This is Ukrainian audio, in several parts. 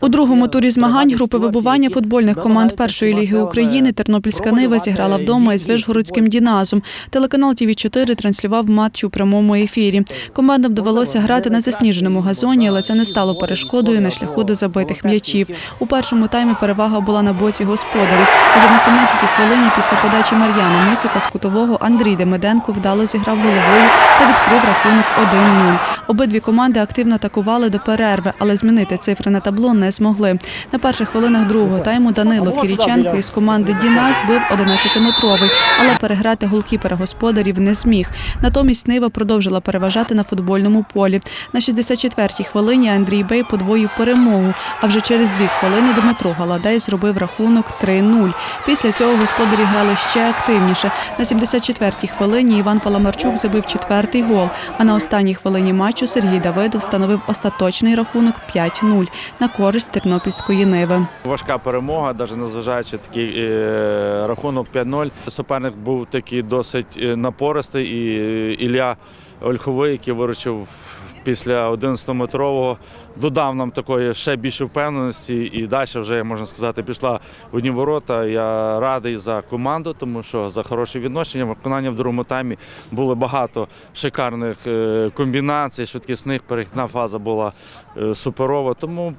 У другому турі змагань групи вибування футбольних команд першої ліги України Тернопільська Нива зіграла вдома із Вишгородським Діназом. Телеканал ТВ 4 транслював матч у прямому ефірі. Командам довелося грати на засніженому газоні, але це не стало перешкодою на шляху до забитих м'ячів. У першому таймі перевага була на боці господарів. Уже на 17-й хвилині після подачі Мар'яна Мисика з кутового Андрій Демиденко вдало зіграв головою та відкрив рахунок 1-0. Обидві команди активно атакували до перерви, але змінити цифри на табло не змогли. На перших хвилинах другого тайму Данило Кіріченко із команди Діна збив 11-метровий, але переграти голкіпера господарів не зміг. Натомість Нива продовжила переважати на футбольному полі. На 64-й хвилині Андрій Бей подвоїв перемогу, а вже через дві хвилини Дмитро Галадей зробив рахунок 3-0. Після цього господарі грали ще активніше. На 74-й хвилині Іван Паламарчук забив четвертий гол, а на останній хвилині матчу Сергій Давидов встановив остаточний рахунок 5-0 на користь Тернопільської Ниви. Важка перемога, навіть незважаючи такий е, рахунок 5-0. Суперник був такий досить е, напористий, і Ілля Ольховий, який виручив після 11-метрового, додав нам такої ще більше впевненості. І далі вже, можна сказати, пішла в одні ворота. Я радий за команду, тому що за хороше відношення. Виконання в другому таймі було багато шикарних е, комбінацій, швидкісних. Перехідна фаза була е, суперова. Тому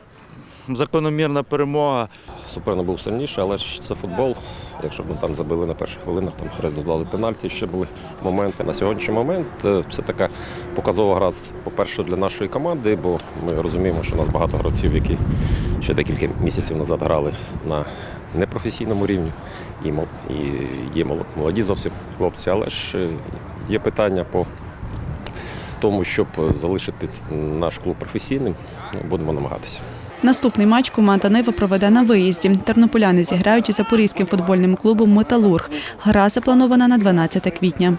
закономірна перемога. Суперник був сильніший, але ж це футбол. Якщо б ми там забили на перших хвилинах, там результували пенальті, ще були моменти. На сьогоднішній момент е, це така показова гра, по-перше, для нашої команди, бо ми розуміємо, що у нас багато гравців, які ще декілька місяців назад грали на непрофесійному рівні. І є молоді зовсім хлопці, але ж е, є питання по тому, щоб залишити наш клуб професійним, будемо намагатися. Наступний матч команда Нива проведе на виїзді. Тернополяни зіграють із запорізьким футбольним клубом Металург. Гра запланована на 12 квітня.